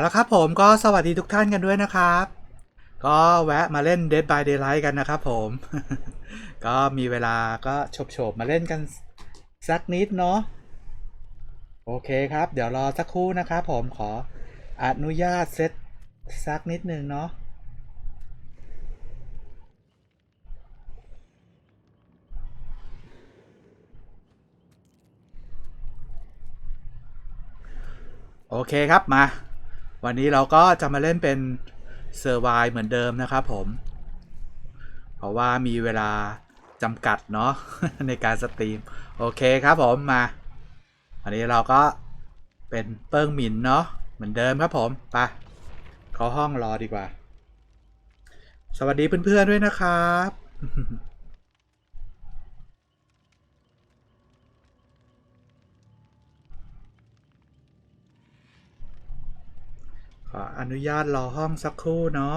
าละครับผมก็สวัสดีทุกท่านกันด้วยนะครับ ก็แวะมาเล่น Dead by Daylight กันนะครับผม ก็มีเวลาก็โฉบๆมาเล่นกันสักนิดเนาะโอเคครับ เดี๋ยวรอสักครู่นะครับผมขออนุญาตเซตสักนิดนึงเนาะโอเคครับมา วันนี้เราก็จะมาเล่นเป็นเซอร์ไวเหมือนเดิมนะครับผม เพราะว่ามีเวลาจำกัดเนาะในการสตรีม โอเคครับผมมา อันนี้เราก็เป็นเปิ้งหมินเนาะเหมือนเดิมครับผมไปเข้าห้องรอดีกว่า สวัสดีเพื่อนๆด้วยนะครับ ขออนุญาตรอห้องสักครู่เนาะ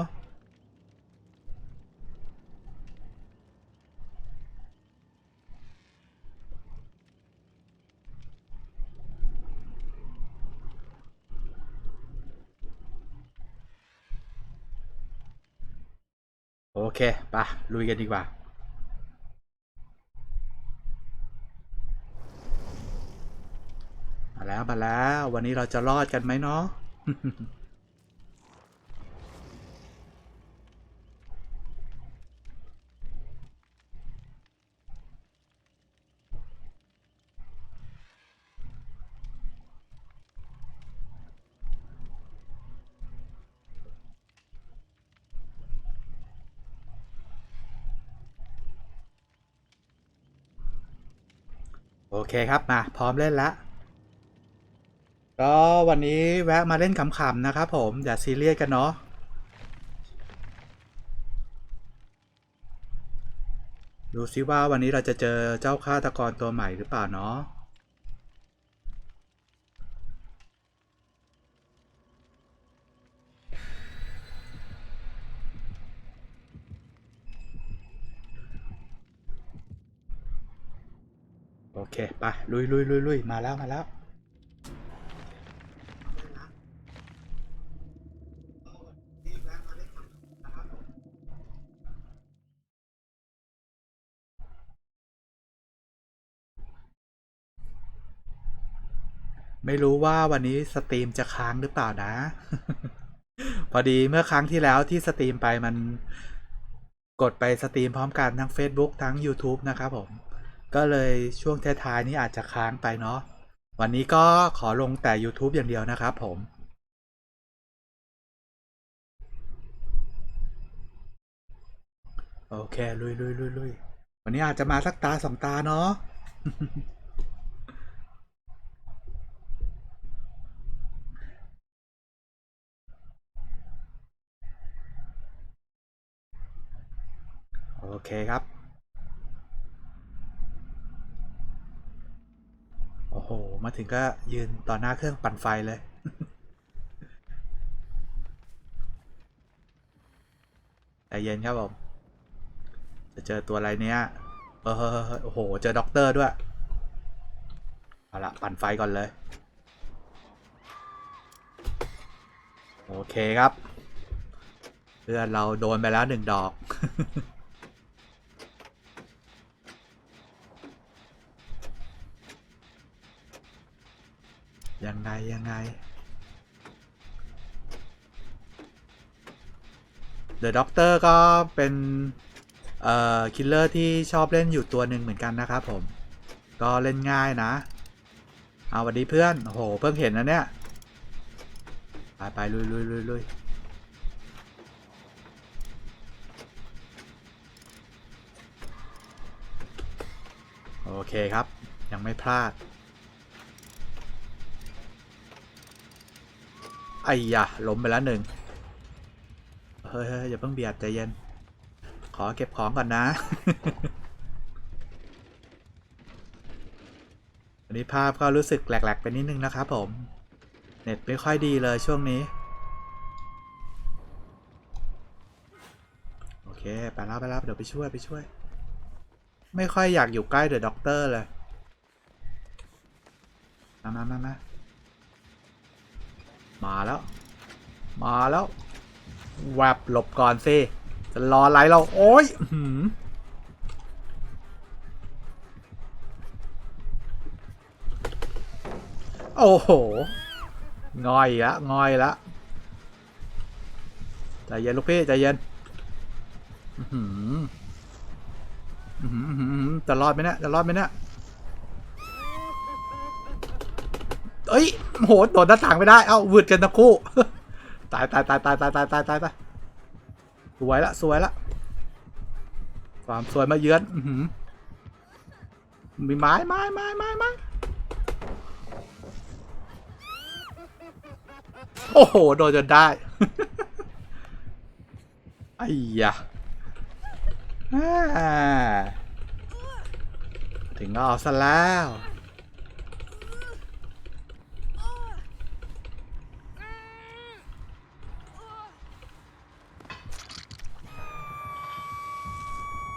โอเคปะลุยกันดีกว่า มาแล้ว มาแล้ว วันนี้เราจะรอดกันไหมเนาะ เคครับ มา พร้อมเล่นละก็วันนี้แวะมาเล่นขำๆนะครับผม อย่าซีเรียสกันเนาะดูซิว่าวันนี้เราจะเจอเจ้าฆาตกรตัวใหม่หรือเปล่าเนาะ เคไปลุยลุยลุยลุยมาแล้วมาแล้วไม่รู้ว่าวันนี้สตรีมจะค้างหรือเปล่านะ พอดีเมื่อครั้งที่แล้วที่สตรีมไปมันกดไปสตรีมพร้อมกันทั้ง Facebook ทั้ง YouTube นะครับผม ก็เลยช่วงท้ายๆนี้อาจจะค้างไปเนาะวันนี้ก็ขอลงแต่ YouTube อย่างเดียวนะครับผม โอเค ลุยลุยลุยลุยวันนี้อาจจะมาสักตาสองตาเนาะโอเคครับ โอ้โห มาถึงก็ยืนต่อหน้าเครื่องปั่นไฟเลยใจเย็นครับผม จะเจอตัวอะไรเนี้ย เออโอ้โห เจอด็อกเตอร์ด้วย เอาละปั่นไฟก่อนเลย โอเคครับ เพื่อนเราโดนไปแล้วหนึ่งดอก ยังไงยังไง The Doctor ก็เป็นเอ่อคิลเลอร์ที่ชอบเล่นอยู่ตัวหนึ่งเหมือนกันนะครับผม ก็เล่นง่ายนะ เอาสวัสดีเพื่อน โอ้โห เพิ่งเห็นนะเนี่ย ไปไปลุยลุยลุยลุยโอเคครับ ยังไม่พลาด ไอ้ยะล้มไปแล้วหนึ่งเฮ้ยเฮ้ยอย่าเพิ่งเบียดใจเย็น ขอเก็บของก่อนนะวันนี้ภาพก็รู้สึกแหลกๆไปนิดนึงนะครับผม เน็ตไม่ค่อยดีเลยช่วงนี้ โอเค ไปแล้วไปแล้วเดี๋ยวไปช่วยไปช่วย ไม่ค่อยอยากอยู่ใกล้เดอะด็อกเตอร์เลยมามามามา มาแล้ว มาแล้วแวบหลบก่อนสิจะรออะไรเรา โอ้ยหือโอ้โหง่อยละง่อยละใจเย็นลูกพี่ใจเย็นหืออื้อหืออื้อหือจะรอดไหมเนี่ยจะรอดไหมเนี่ย เอ้ยโหโดดหน้าต่างไม่ได้ เอ้าวืดกันทั้งคู่ ตายตายตายตายตายตายตายตายตายสวยละสวยละความสวยมาเยือนอืมีไม้ไม้ไม้ไม้ไม้โอ้โห โดนจนได้ไอ้ยะถึงก็เอาซะแล้ว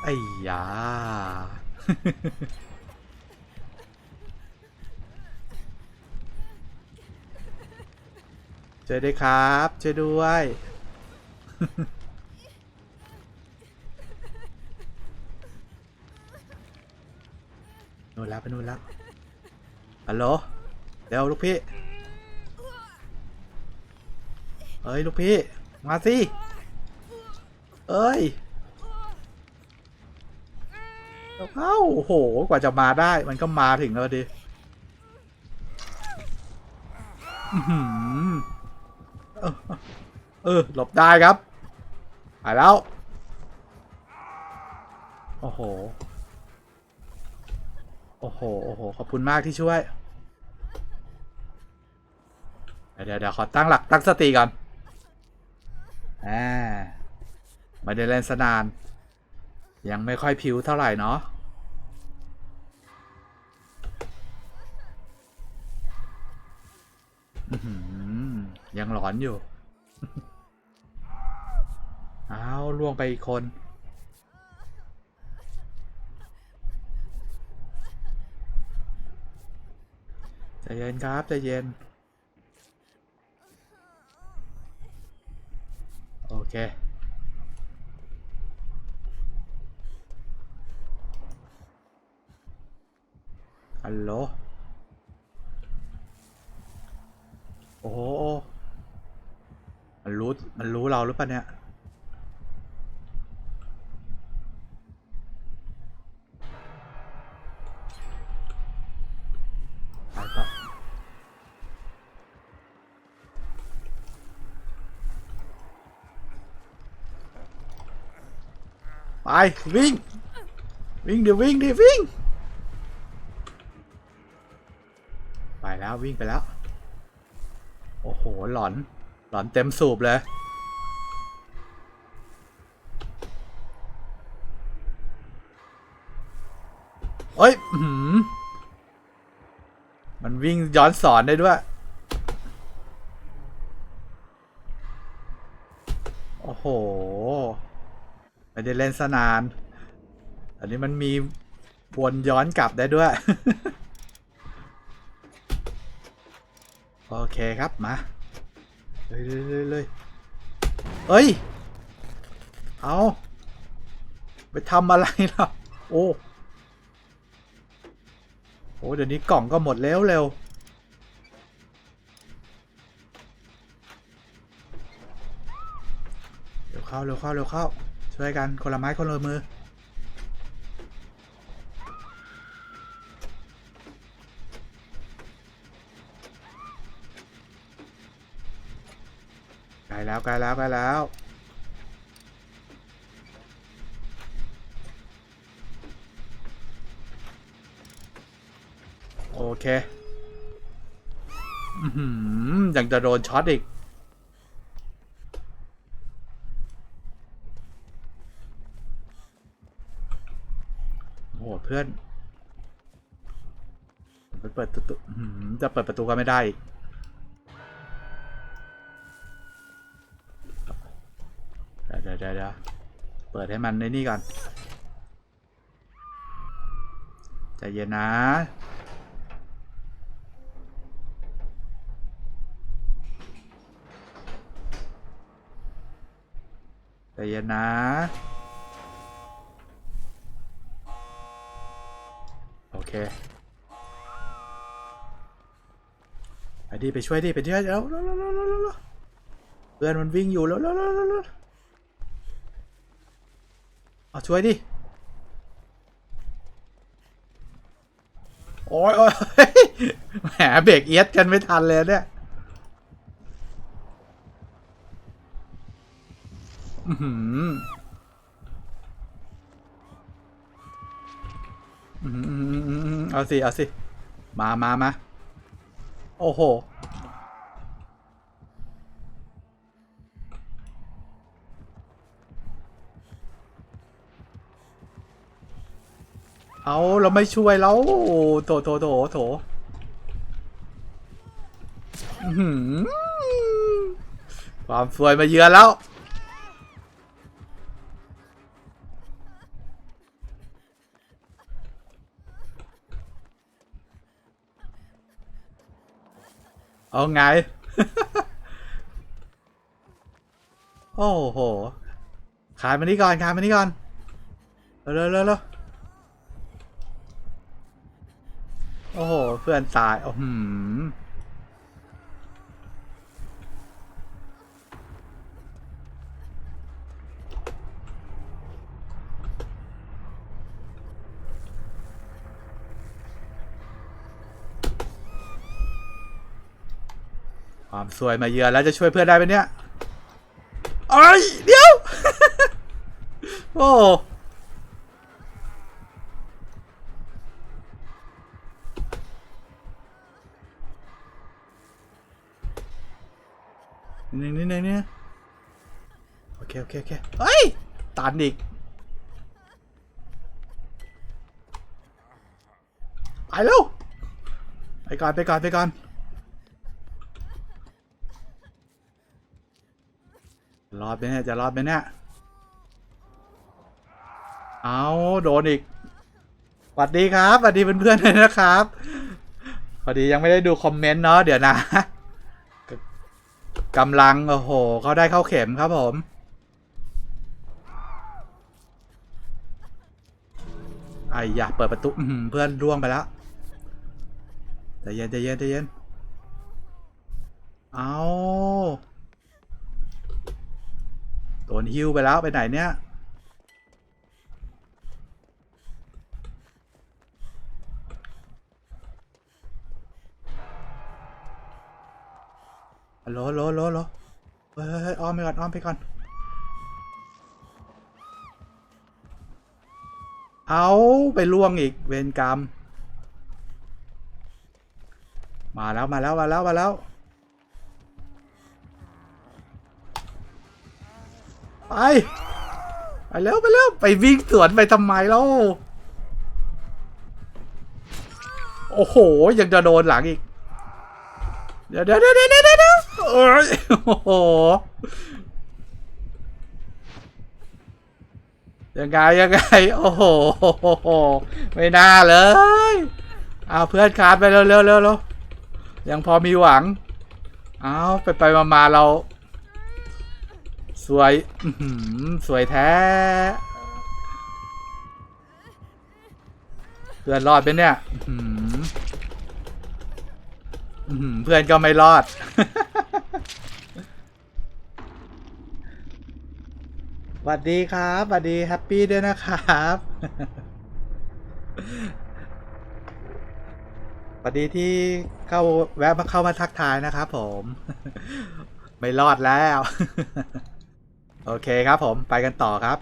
ไอ้ยาช่วยด้วยครับช่วยด้วย นู่นแล้วไปนู่นแล้วฮัลโหลเร็วลูกพี่ เอ้ย ลูกพี่ มาสิ เอ้ย เอ้าโอ้โห กว่าจะมาได้ มันก็มาถึงแล้วดิอื้อหือเออเออ หลบได้ครับหายแล้ว โอ้โห โอ้โห โอ้โห ขอบคุณมากที่ช่วย เดี๋ยวเดี๋ยวขอตั้งหลักตั้งสติก่อน อ่า ไม่ได้เล่นสนาน ยังไม่ค่อยผิวเท่าไหร่เนาะยังหลอนอยู่อ้าวล่วงไปอีกคน ใจเย็นครับ ใจเย็น โอเค โหลโอ้โหมันรู้ มันรู้เราหรือปล่าเนี่ย ไป วิ่ง วิ่งเดี๋ยววิ่งดิวิ่ง วิ่งไปแล้ว โอ้โห หลอน หลอนเต็มสูบเลย เอ้ยหือมันวิ่งย้อนสอนได้ด้วย โอ้โห ไม่ได้เล่นสนาน อันนี้มันมีวนย้อนกลับได้ด้วย โอเคครับ มา เลยเลยเลยเอ้ย เอาไปทำอะไรล่ะ โอ้โอ้เดี๋ยวนี้กล่องก็หมดแล้วเร็วเร็วเข้าเร็วเข้าเร็วเข้า ช่วยกันคนละไม้คนละมือ ล้แล้วใกล้แล้วใกล้แล้ว โอเคอยังจะโดนช็อตอีกโอ้โหเพื่อน เปิดประตูจะเปิดประตูก็ไม่ได้อีก ดี๋ยวเปิดให้มันในนี่ก่อนใจเย็นนะใจเย็นนะ โอเค ไปดิไปช่วยดิไปช่วยแล้วเพื่อนมันวิ่งอยู่แล้วแล้วแล้วแล้ว เอาช่วยดิ โอ้ยโอ้ยแหมเบรกเอียดกันไม่ทันเลยเนี่ยอื้อหืออือหืออือหือเอาสิ เอาสิ มามามาโอ้โห เอาเราไม่ช่วยแล้วโถโถโถโถความสวยมาเยือนแล้ว เอาไง โอ้โห ขายมานี่ก่อน ขายมานี่ก่อน เร็วเร็วเร็วเร็ว โอ้โห เพื่อนตายโอ้โหอความสวยมาเยือนแล้วจะช่วยเพื่อนได้ไหมเนี่ยเอ้ยเดี๋ยว โอ้ นิดนึงนิดนึงเนี่ยโอเค โอเค โอเคเฮ้ยตันอีกไปเร็วไปก่อน ไปก่อน ไปก่อน รอดไหมเนี่ย จะรอดไหมเนี่ย เอาโดนอีกสวัสดีครับสวัสดีเพื่อนๆเลยนะครับ พอดียังไม่ได้ดูคอมเมนต์เนาะ เดี๋ยวนะ กำลัง โอ้โห เขาได้เข้าเข็มครับผม ไอ้ยะเปิดประตูเพื่อนร่วงไปแล้วใจเย็นใจเย็นใจเย็น เอาโดนฮิวไปแล้วไปไหนเนี่ย โลโลโลเฮ้ยเฮ้ยอ้อมไปก่อนอ้อมไปก่อน เอาไปล่วงอีกเวรกรรม มาแล้วมาแล้วมาแล้วมาแล้วไปไปเร็วไปเร็วไปวิ่งสวนไปทำไมแล้วโอ้โห ยังจะโดนหลังอีก เดี๋ยวเดี๋ยวเดี๋ยวเดี๋ยว เอ้ยโอ้โหยังไงยังไงโอ้โหไม่น่าเลยเอาเพื่อนคาดไปเร็วเร็วเร็วเร็วยังพอมีหวังเอาไปไปมามาเรา สวยสวยแท้เพื่อนรอดไปเนี่ยเพื่อนก็ไม่รอด สวัสดีครับสวัสดีแฮปปี้ด้วยนะครับสวัสดีที่เข้าแวะมาเข้ามาทักทายนะครับผม ไม่รอดแล้ว โอเคครับผมไปกันต่อครับ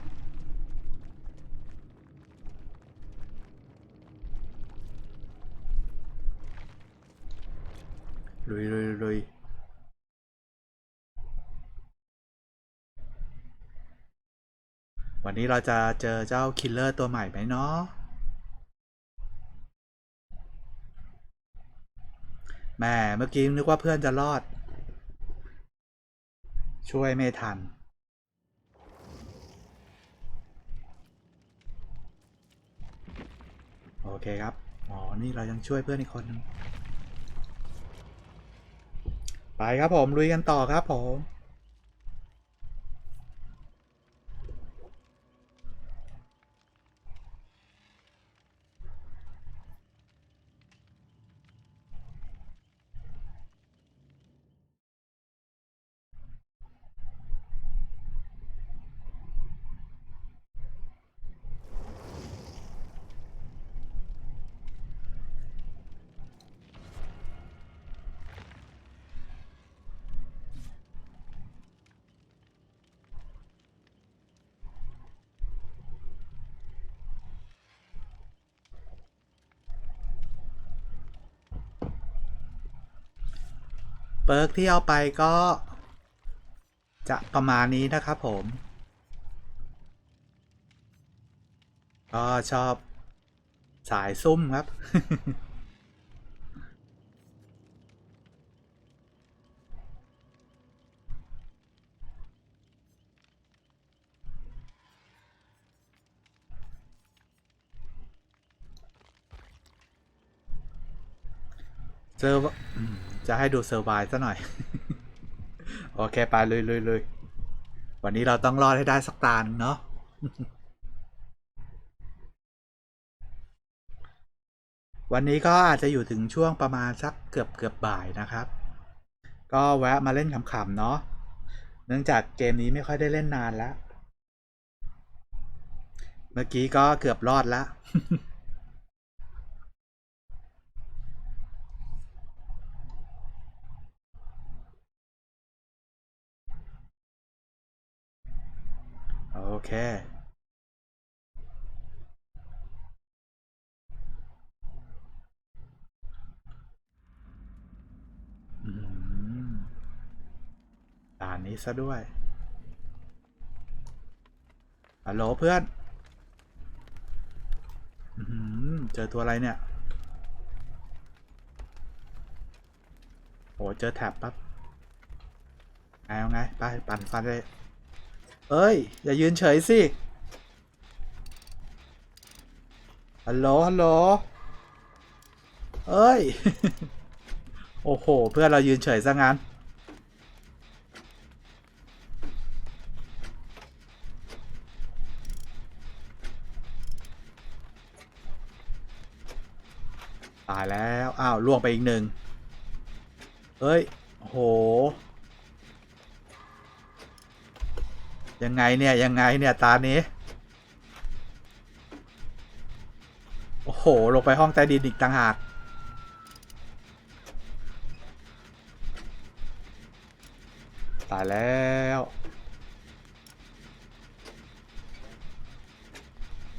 ลุยลุยลุย วันนี้เราจะเจอเจ้าคิลเลอร์ตัวใหม่ไหมเนาะแหม่เมื่อกี้นึกว่าเพื่อนจะรอด ช่วยไม่ทัน โอเคครับอ๋อนี่เรายังช่วยเพื่อนอีกคนนึงไปครับผมลุยกันต่อครับผม เปิร์กที่เอาไปก็ จะประมาณนี้นะครับผม ก็ชอบสายซุ่มครับ เจอวะอืม จะให้ดูเซอร์ไวซะหน่อย โอเค ไปลุยลุยลุยวันนี้เราต้องรอดให้ได้สักตาหนึงเนาะวันนี้ก็อาจจะอยู่ถึงช่วงประมาณสักเกือบเกือบบ่ายนะครับ ก็แวะมาเล่นขำๆเนาะเนื่องจากเกมนี้ไม่ค่อยได้เล่นนานแล้ว เมื่อกี้ก็เกือบรอดแล้ว โอเค อืมด่านนี้ซะด้วยฮัลโหลเพื่อน อืมเจอตัวอะไรเนี่ย โอ้เจอแท็บปั๊บไงเอาไง ไป ปั่นฟันเลย เอ้ย อย่ายืนเฉยสิฮัลโหลฮัลโหลเอ้ย โอ้โห เพื่อนเรายืนเฉยซะงั้น ตายแล้ว อ้าว ล่วงไปอีกหนึ่งเฮ้ย โห ยังไงเนี่ยยังไงเนี่ยตานี้ โอ้โห ลงไปห้องใต้ดินอีกต่างหากตายแล้ว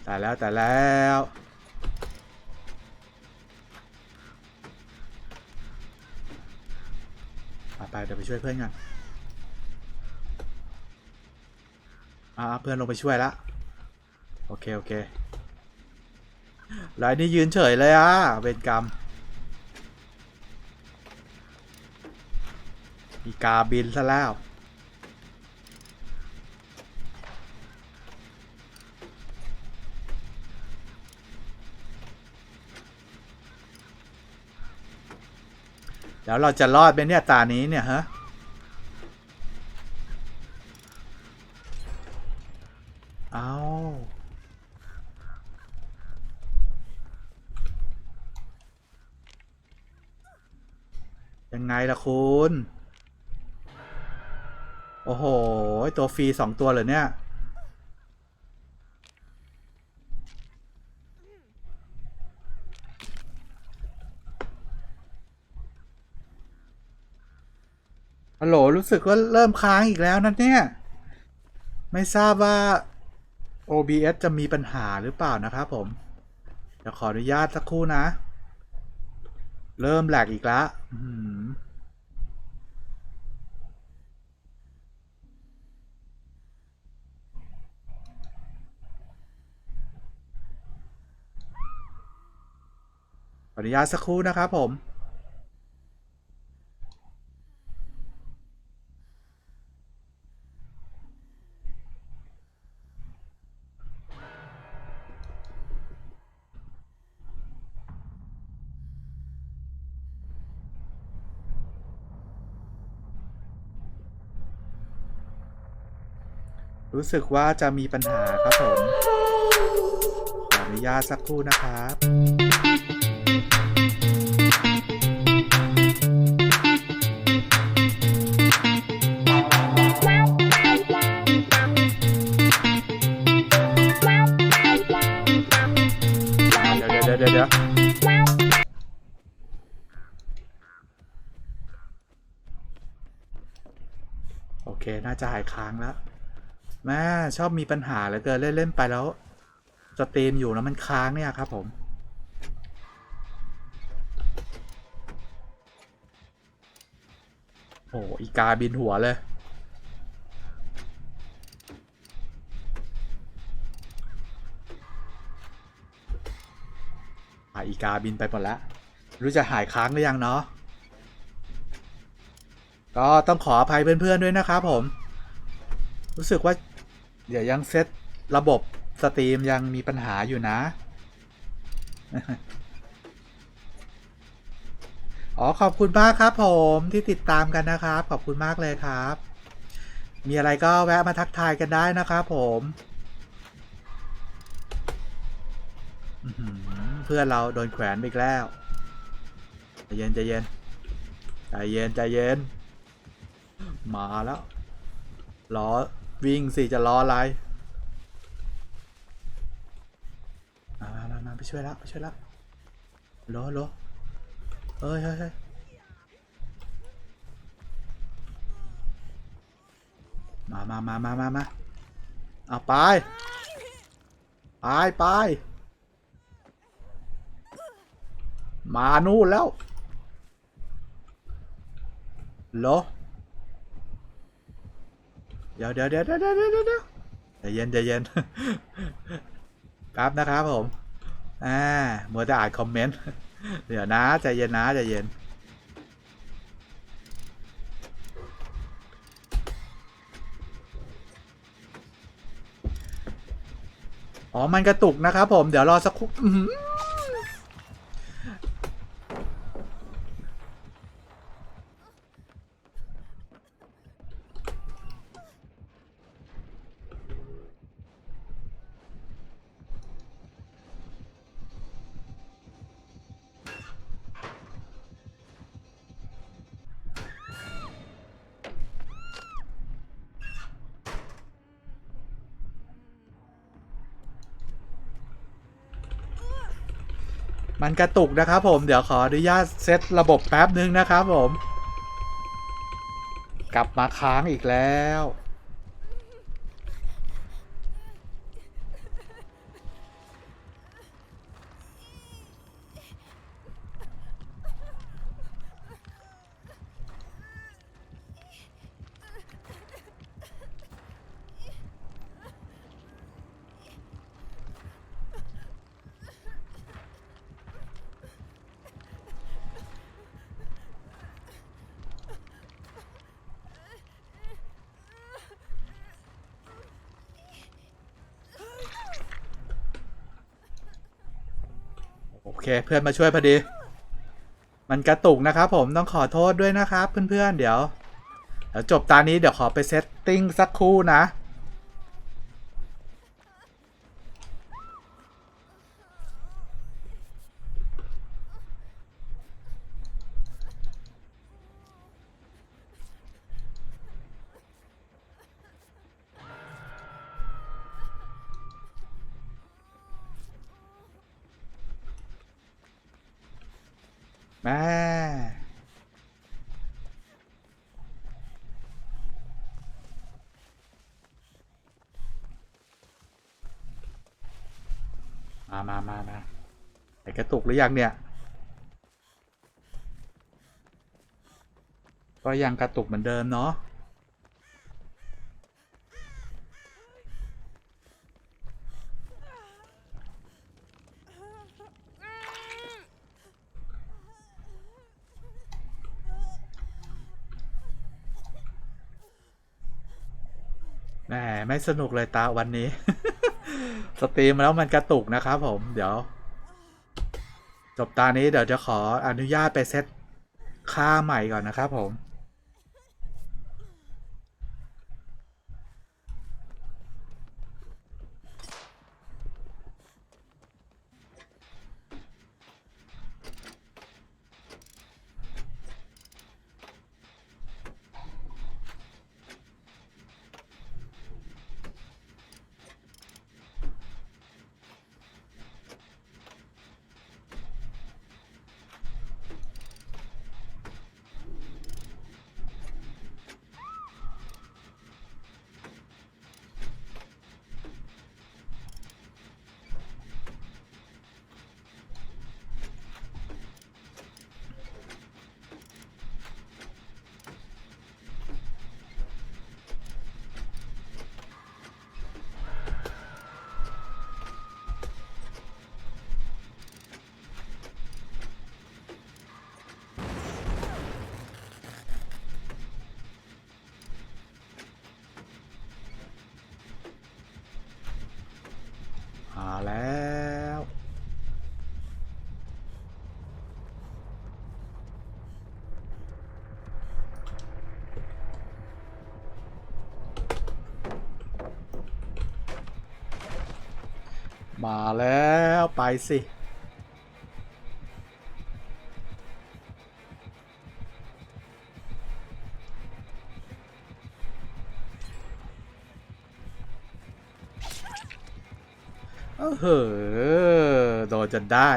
ตายแล้วตายแล้วไปไปเดี๋ยวไปช่วยเพื่อนกัน อ่าเพื่อนลงไปช่วยละโอเค โอเครายนี้ยืนเฉยเลยอะเวรกรรมอีกาบินซะแล้วแล้วเราจะรอดไหมเนี่ยตานี้เนี่ยฮะ เอา ยังไงล่ะคุณ โอ้โห ตัวฟรีสองตัวเลยเนี่ย ฮัลโหล รู้สึกว่าเริ่มค้างอีกแล้วนะเนี่ย ไม่ทราบว่า OBS จะมีปัญหาหรือเปล่านะครับผม เดี๋ยวขออนุญาตสักครู่นะ เริ่มแหลกอีกแล้วอื้อหือขออนุญาตสักครู่นะครับผม รู้สึกว่าจะมีปัญหาครับผม ขออนุญาตสักครู่นะครับเดี๋ยวเดี๋ยวโอเค น่าจะหายค้างแล้ว แม่ชอบมีปัญหาเหลือเกินเล่น ๆ ไปแล้วสตรีมอยู่แล้วมันค้างเนี่ยครับผมโอ้อีกาบินหัวเลย อีกาบินไปหมดแล้ว รู้จะหายค้างหรือยังเนาะก็ต้องขออภัยเพื่อน ๆ ด้วยนะครับผม รู้สึกว่า เดี๋ยวยังเซตระบบสตรีมยังมีปัญหาอยู่นะ อ๋อ ขอบคุณมากครับผมที่ติดตามกันนะครับ ขอบคุณมากเลยครับ มีอะไรก็แวะมาทักทายกันได้นะครับผมเพื่อนเราโดนแขวนไปอีกแล้วใจเย็นใจเย็นใจเย็นใจเย็น มาแล้วล้อ วิ่งสิจะล้ออะไรมามามามาไปช่วยล้วไปช่วยล้วล้อล้อเฮ้ยเฮ้ยเฮ้ยมามามามามามาเอาไป ไปไป มานู่นแล้วเหรอ เดี๋ยวเดี๋ยวเดี๋ยวเดี๋ยวเดี๋ยวเดี๋ยวเดี๋ยวใจเย็นใจเย็นแป๊บนะครับผมอ่ามัวแต่อ่านคอมเมนต์เดี๋ยวนะใจเย็นนะใจเย็นอ๋อ มันกระตุกนะครับผม เดี๋ยวรอสักครู่ มันกระตุกนะครับผมเดี๋ยวขออนุญาตเซตระบบแป๊บนึงนะครับผม กลับมาค้างอีกแล้ว เคเพื่อนมาช่วยพอดี มันกระตุกนะครับผมต้องขอโทษด้วยนะครับเพื่อนๆเดี๋ยวเดี๋ยวจบตานี้เดี๋ยวขอไปเซตติ้งสักครู่นะ แม่ มามามามาไอ้กระตุกหรือยังเนี่ย ก็ยังกระตุกเหมือนเดิมเนาะแหมไม่สนุกเลยตาวันนี้ สตรีมแล้วมันกระตุกนะครับผม เดี๋ยว จบตานี้เดี๋ยวจะขออนุญาตไปเซตค่าใหม่ก่อนนะครับผม โมาแล้วไปสิเออเหอะโดนจนได้